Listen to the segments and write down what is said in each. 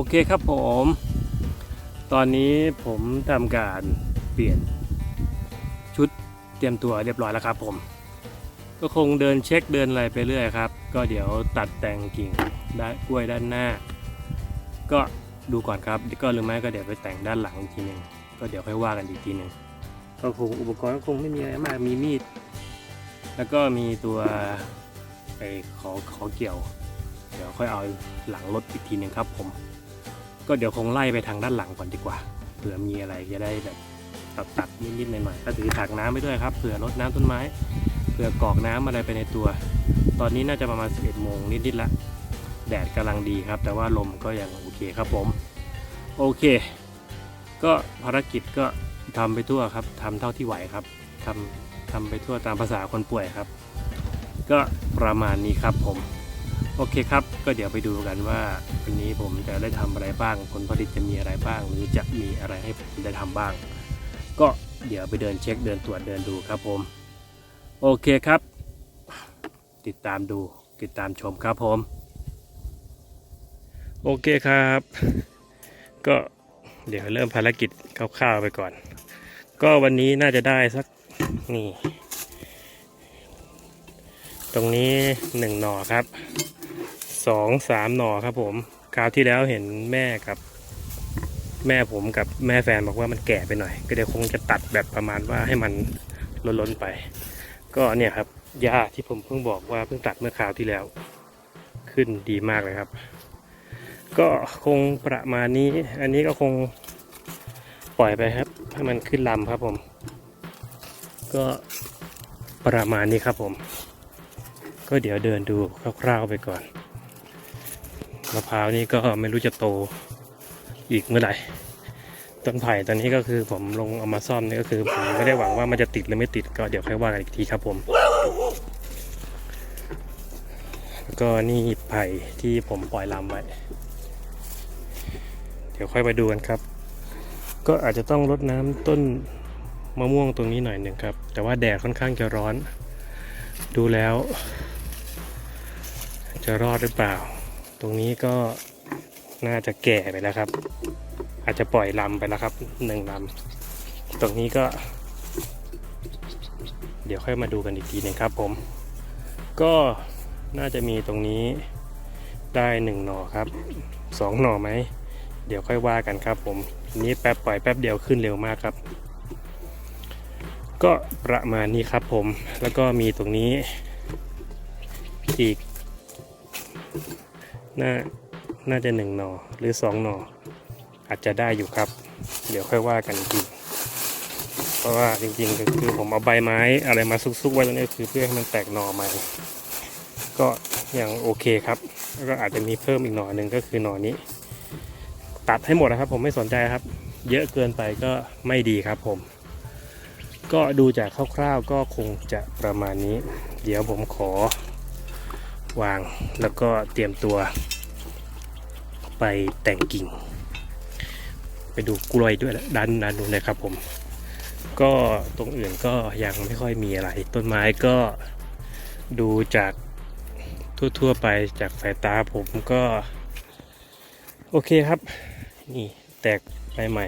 โอเคครับผม ตอนนี้ผมทำการเปลี่ยนชุดเตรียมตัวเรียบร้อยแล้วครับผม ก็คงเดินเช็คเดินอะไรไปเรื่อยครับ ก็เดี๋ยวตัดแต่งกิ่งด้านกล้วยด้านหน้า ก็ดูก่อนครับก็หรือไม่ก็เดี๋ยวไปแต่งด้านหลังอีกทีหนึ่งก็เดี๋ยวค่อยว่ากันอีกทีหนึ่งก็คงอุปกรณ์ก็คงไม่มีอะไรมากมีมีด แล้วก็มีตัวไอ้ขอขอเกี่ยว เดี๋ยวค่อยเอาหลังรถอีกทีหนึ่งครับผม ก็เดี๋ยวคงไล่ไปทางด้านหลังก่อนดีกว่าเผื่อมีอะไรจะได้แบบตัดตัดนิดๆหน่อยๆก็ถือถังน้ำไปด้วยครับเผื่อรดน้ำต้นไม้เผื่อกอกน้ำอะไรไปในตัว ตอนนี้น่าจะประมาณ 11โมงนิดๆละแดดกำลังดีครับ แต่ว่าลมก็ยังโอเคครับผมโอเค ก็ภารกิจก็ทำไปทั่วครับทำเท่าที่ไหวครับทำทำไปทั่วตามภาษาคนป่วยครับ ก็ประมาณนี้ครับผม โอเคครับ ก็เดี๋ยวไปดูกันว่าวันนี้ผมจะได้ทำอะไรบ้าง ผลผลิตจะมีอะไรบ้าง หรือจะมีอะไรให้ผมได้ทำบ้าง ก็เดี๋ยวไปเดินเช็คเดินตรวจเดินดูครับผม โอเคครับ ติดตามดูติดตามชมครับผม โอเคครับ ก็เดี๋ยวเริ่มภารกิจคร่าวๆไปก่อน ก็วันนี้น่าจะได้สักนี่ ตรงนี้หนึ่งหน่อครับ สองสามหน่อครับผมคราวที่แล้วเห็นแม่กับ แม่ผมกับแม่แฟนบอกว่ามันแก่ไปหน่อย ก็เดี๋ยวคงจะตัดแบบประมาณว่าให้มันล้นๆไป ก็เนี่ยครับหญ้าที่ผมเพิ่งบอกว่าเพิ่งตัดเมื่อคราวที่แล้ว ขึ้นดีมากเลยครับ ก็คงประมาณนี้ อันนี้ก็คงปล่อยไปครับให้มันขึ้นลำครับผม ก็ประมาณนี้ครับผม ก็เดี๋ยวเดินดูคร่าวๆไปก่อน มะพร้าวนี่ก็ไม่รู้จะโตอีกเมื่อไหร่ต้นไผ่ตอนนี้ก็คือผมลงเอามาซ่อมนี่ก็คือผมไม่ได้หวังว่ามันจะติดหรือไม่ติดก็เดี๋ยวค่อยว่ากันอีกทีครับผม ก็นี่ไผ่ที่ผมปล่อยลำไว้ เดี๋ยวค่อยไปดูกันครับ ก็อาจจะต้องรดน้ำต้นมะม่วงตรงนี้หน่อยหนึ่งครับ แต่ว่าแดดค่อนข้างจะร้อน ดูแล้ว จะรอดหรือเปล่า ตรงนี้ก็น่าจะแก่ไปแล้วครับ อาจจะปล่อยลำไปแล้วครับหนึ่งลำตรงนี้ก็ เดี๋ยวค่อยมาดูกันอีกทีหนึงครับผม ก็น่าจะมีตรงนี้ได้หนึ่งหน่อครับสองหน่อไหมเดี๋ยวค่อยว่ากันครับผมทีนี้แป๊บปล่อยแป๊บเดียวขึ้นเร็วมากครับ ก็ประมาณนี้ครับผมแล้วก็มีตรงนี้อีก น่าน่าจะหนึ่งหน่อหรือสองหน่ออาจจะได้อยู่ครับ เดี๋ยวค่อยว่ากันอีกทีเพราะว่าจริงๆก็คือผมเอาใบไม้อะไรมาซุกๆไว้ตรงนี้คือเพื่อให้มันแตกหน่อใหม่ ก็ยังโอเคครับ แล้วก็อาจจะมีเพิ่มอีกหน่อหนึ่งก็คือหน่อนี้ ตัดให้หมดนะครับ ผมไม่สนใจครับ เยอะเกินไปก็ไม่ดีครับผม ก็ดูจากคร่าวๆก็คงจะประมาณนี้ เดี๋ยวผมขอวางแล้วก็เตรียมตัว ไปแต่งกิ่ง ไปดูกล้วยด้วยด้านด้นนู้นเลยครับผม ก็ตรงอื่นก็ยังไม่ค่อยมีอะไร ต้นไม้ก็ดูจากทั่วๆไปจากสายตาผมก็ โอเคครับ นี่แตกใบใหม่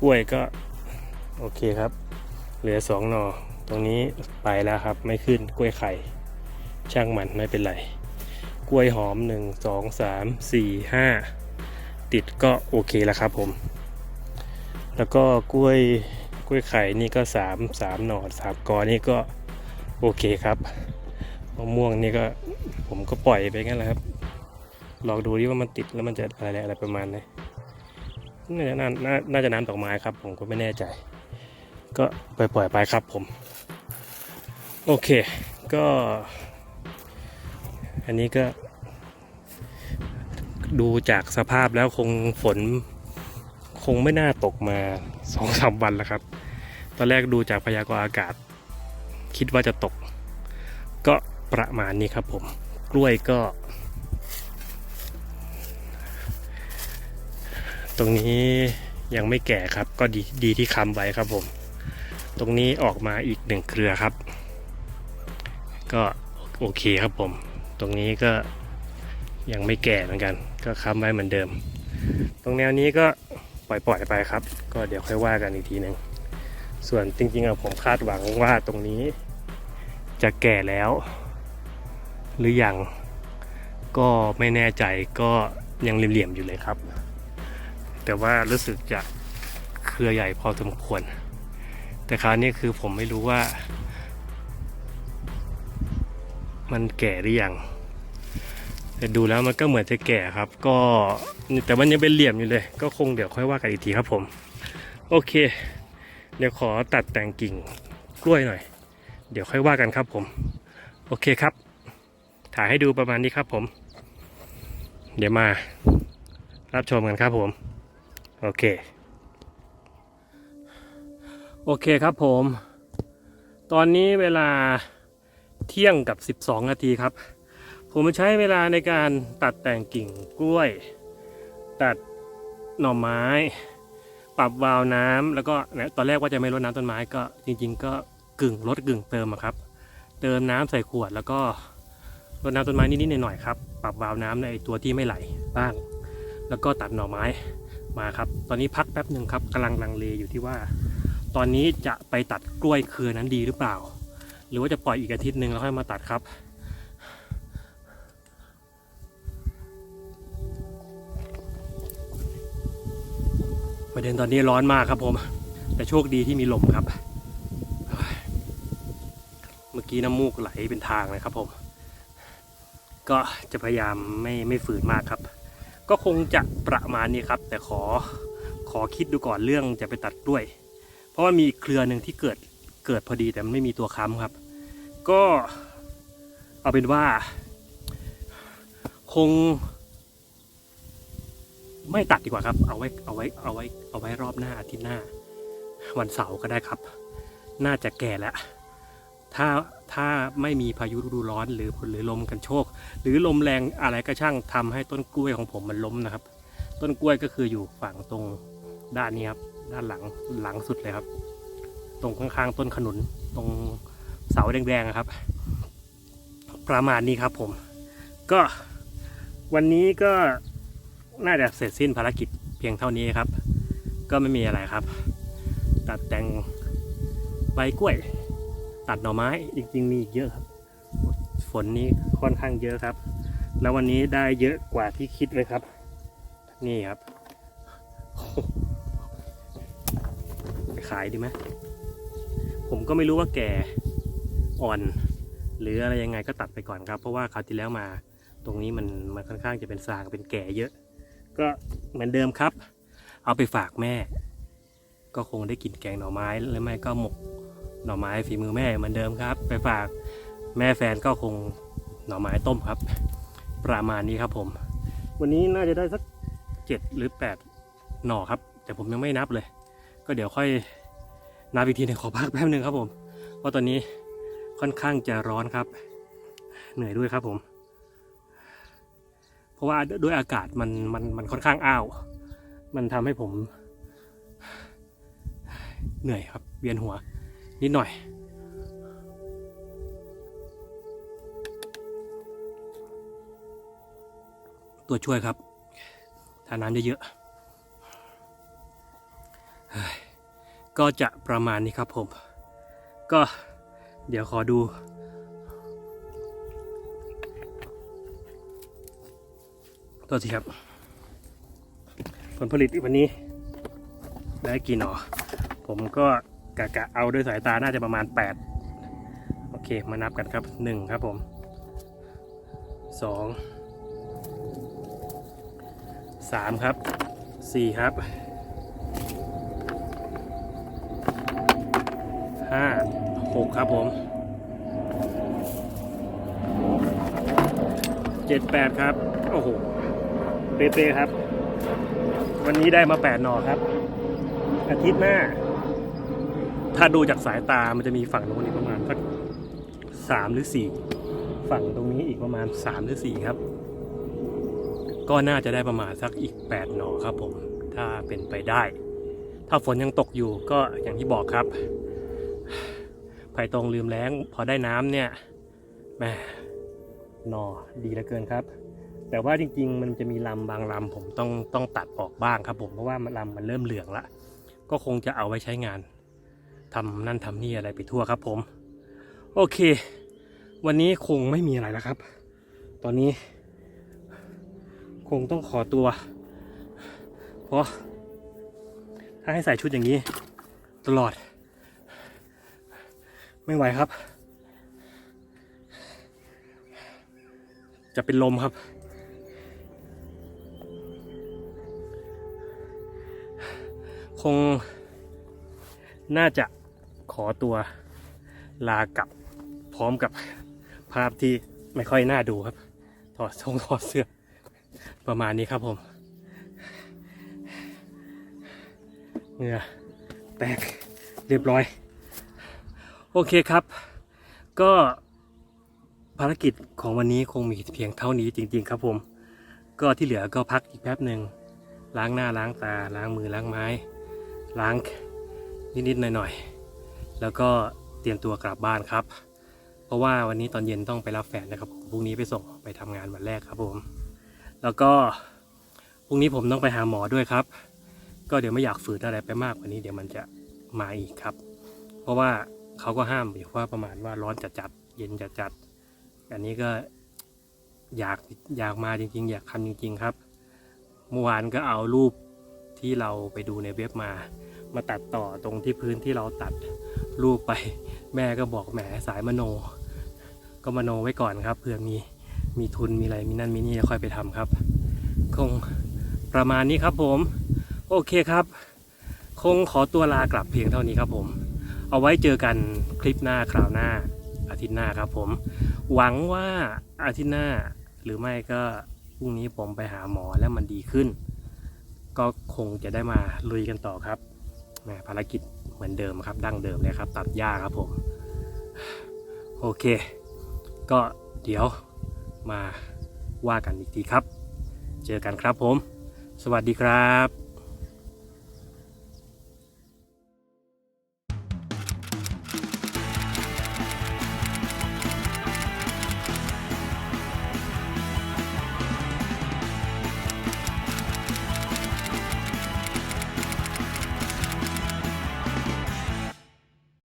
กล้วยก็ โอเคครับ เหลือสองหน่อตรงนี้ไปแล้วครับ ไม่ขึ้นกล้วยไข่ ช่างมันไม่เป็นไร กล้วยหอมหนึ่งสองสามสี่ห้าติดก็โอเคแล้วครับผม แล้วก็กล้วยกล้วยไข่นี่ก็สามสามหนอสามกอนี่ก็โอเคครับมะม่วงนี่ก็ผมก็ปล่อยไปงั้นแหละครับ ลองดูดิว่ามันติดแล้วมันจะอะไรอะไรประมาณไหนน่าจะน่าน่าน่าจะน้ำดอกไม้ครับ ผมก็ไม่แน่ใจ ก็ปล่อยปล่อยไปครับผม โอเค ก็ อันนี้ก็ ดูจากสภาพแล้วคงฝน คงไม่น่าตกมาสองสามวันแล้วครับ ตอนแรกดูจากพยากรณ์อากาศ คิดว่าจะตก ก็ประมาณนี้ครับผม กล้วยก็ ตรงนี้ยังไม่แก่ครับ ก็ดีดีที่ค้ำไว้ครับผม ตรงนี้ออกมาอีกหนึ่งเครือครับ ก็โอเคครับผม ตรงนี้ก็ยังไม่แก่เหมือนกัน ก็ค้ำไว้เหมือนเดิม ตรงแนวนี้ก็ปล่อยๆไปครับ ก็เดี๋ยวค่อยว่ากันอีกทีหนึ่งส่วนจริงๆอะผมคาดหวังว่าตรงนี้ จะแก่แล้ว หรือยังก็ไม่แน่ใจก็ยังเหลี่ยมๆอยู่เลยครับ แต่ว่ารู้สึกจะเครือใหญ่พอสมควร แต่คราวนี้คือผมไม่รู้ว่า มันแก่หรือยังแต่ดูแล้วมันก็เหมือนจะแก่ครับ ก็แต่มันยังเป็นเหลี่ยมอยู่เลย ก็คงเดี๋ยวค่อยว่ากันอีกทีครับผม โอเค เดี๋ยวขอตัดแต่งกิ่งกล้วยหน่อย เดี๋ยวค่อยว่ากันครับผม โอเคครับ ถ่ายให้ดูประมาณนี้ครับผม เดี๋ยวมารับชมกันครับผม โอเค โอเคครับผม ตอนนี้เวลา เที่ยงกับ 12 นาทีครับ ผมใช้เวลาในการตัดแต่งกิ่งกล้วย ตัดหน่อไม้ ปรับวาล์วน้ำแล้วก็ตอนแรกว่าจะไม่รดน้ำต้นไม้ก็จริง ๆ ก็กึ่งลดกึ่งเติมครับ เติมน้ำใส่ขวดแล้วก็รดน้ำต้นไม้นิดๆหน่อยๆครับปรับวาล์วน้ำในตัวที่ไม่ไหลบ้าง แล้วก็ตัดหน่อไม้มาครับ ตอนนี้พักแป๊บหนึ่งครับกำลังลังเลอยู่ที่ว่า ตอนนี้จะไปตัดกล้วยเครือนั้นดีหรือเปล่า หรือว่าจะปล่อยอีกอาทิตย์หนึ่งแล้วค่อยมาตัดครับ ประเด็นตอนนี้ร้อนมากครับผม แต่โชคดีที่มีลมครับ เมื่อกี้น้ำมูกไหลเป็นทางเลยครับผม ก็จะพยายามไม่ไม่ฝืนมากครับ ก็คงจะประมาณนี้ครับ แต่ขอขอคิดดูก่อนเรื่องจะไปตัดกล้วย เพราะว่ามีเครือหนึ่งที่เกิด เกิดพอดีแต่มันไม่มีตัวค้ำครับ ก็เอาเป็นว่า คง ไม่ตัดดีกว่าครับ เอาไว้เอาไว้เอาไว้เอาไว้รอบหน้าอาทิตย์หน้า วันเสาร์ก็ได้ครับ น่าจะแก่แล้วถ้าถ้าไม่มีพายุฤดูร้อนหรือหรือลมกันโชก หรือลมแรงอะไรก็ช่างทำให้ต้นกล้วยของผมมันล้มนะครับ ต้นกล้วยก็คืออยู่ฝั่งตรงด้านนี้ครับ ด้านหลังหลังสุดเลยครับ ตรงข้างๆต้นขนุนตรงเสาแดงๆอะครับ ประมาณนี้ครับผม ก็วันนี้ก็น่าจะเสร็จสิ้นภารกิจเพียงเท่านี้ครับ ก็ไม่มีอะไรครับ ตัดแต่งใบกล้วย ตัดหน่อไม้จริงๆมีอีกเยอะครับ ฝนนี้ค่อนข้างเยอะครับ แล้ววันนี้ได้เยอะกว่าที่คิดเลยครับ นี่ครับ ขายดีไหม ผมก็ไม่รู้ว่าแก่อ่อน หรืออะไรยังไงก็ตัดไปก่อนครับ เพราะว่าคราวที่แล้วมาตรงนี้มันมันค่อนข้างจะเป็นสางเป็นแก่เยอะ ก็เหมือนเดิมครับ เอาไปฝากแม่ ก็คงได้กินแกงหน่อไม้หรือไม่ก็หมกหน่อไม้ฝีมือแม่เหมือนเดิมครับ ไปฝากแม่แฟนก็คงหน่อไม้ต้มครับ ประมาณนี้ครับผม วันนี้น่าจะได้สักเจ็ดหรือแปดหน่อครับ แต่ผมยังไม่นับเลย ก็เดี๋ยวค่อย นับอีกทีหนึงขอพักแป๊บหนึ่งครับผมเพราะตอนนี้ค่อนข้างจะร้อนครับ เหนื่อยด้วยครับผม เพราะว่าด้วยอากาศมันมันมันค่อนข้างอ้าว มันทำให้ผม เหนื่อยครับเวียนหัว นิดหน่อยตัวช่วยครับทานน้ำเยอะๆ ก็จะประมาณนี้ครับผม ก็เดี๋ยวขอดูตัวสิครับ ผลผลิตวันนี้ได้กี่หนอ ผมก็กะกะเอาด้วยสายตาน่าจะประมาณ 8 โอเค มานับกันครับ 1 ครับผม 2 3 ครับ 4 ครับ 5 6ครับผม7 8ครับ โอ้โห เป๊ะๆครับ วันนี้ได้มา8หน่อครับ อาทิตย์หน้า ถ้าดูจากสายตามันจะมีฝั่งโน้นอีกประมาณสักสามหรือสี่ฝั่งตรงนี้อีกประมาณสามหรือสี่ครับ ก็น่าจะได้ประมาณสักอีกแปดหน่อครับผม ถ้าเป็นไปได้ ถ้าฝนยังตกอยู่ก็อย่างที่บอกครับ ไผ่ตรงลืมแล้ง พอได้น้ำเนี่ยแม่หนอดีเหลือเกินครับ แต่ว่าจริง ๆ มันจะมีลำบางลำผมต้องต้องตัดออกบ้างครับผมเพราะว่ามันลำมันเริ่มเหลืองละก็คงจะเอาไว้ใช้งานทำนั่นทำนี่อะไรไปทั่วครับผม โอเค วันนี้คงไม่มีอะไรแล้วครับ ตอนนี้ คงต้องขอตัว เพราะถ้าให้ใส่ชุดอย่างนี้ ตลอด ไม่ไหวครับ จะเป็นลมครับ คง น่าจะขอตัวลากลับพร้อมกับภาพที่ไม่ค่อยน่าดูครับ ถอดทรงถอดเสื้อ ประมาณนี้ครับผมเหงื่อแตกเรียบร้อย โอเคครับ ก็ภารกิจของวันนี้คงมีเพียงเท่านี้จริง ๆ ครับผม ก็ที่เหลือก็พักอีกแป๊บหนึ่งล้างหน้าล้างตาล้างมือล้างไม้ ล้างนิดๆหน่อยๆแล้วก็เตรียมตัวกลับบ้านครับ เพราะว่าวันนี้ตอนเย็นต้องไปรับแฟนนะครับพรุ่งนี้ไปส่งไปทำงานวันแรกครับผม แล้วก็พรุ่งนี้ผมต้องไปหาหมอด้วยครับ ก็เดี๋ยวไม่อยากฝืนอะไรไปมากกว่านี้เดี๋ยวมันจะมาอีกครับ เพราะว่า เขาก็ห้ามอยู่ว่าประมาณว่าร้อนจัดจัดเย็นจัดจัดอันนี้ก็อยากอยากมาจริง ๆ อยากทำจริง ๆ ครับเมื่อวานก็เอารูปที่เราไปดูในเว็บมา มาตัดต่อตรงที่พื้นที่เราตัดรูปไป แม่ก็บอกแหมสายมโน ก็มโนไว้ก่อนครับเผื่อมีมีทุนมีอะไรมีนั่นมีนี่ค่อยไปทำครับ คงประมาณนี้ครับผม โอเคครับ คงขอตัวลากลับเพียงเท่านี้ครับผม เอาไว้เจอกันคลิปหน้าคราวหน้าอาทิตย์หน้าครับผม หวังว่าอาทิตย์หน้าหรือไม่ก็พรุ่งนี้ผมไปหาหมอแล้วมันดีขึ้น ก็คงจะได้มาลุยกันต่อครับแหมภารกิจเหมือนเดิมครับ ดั้งเดิมเลยครับ ตัดหญ้าครับผม โอเค ก็เดี๋ยวมาว่ากันอีกทีครับ เจอกันครับผม สวัสดีครับ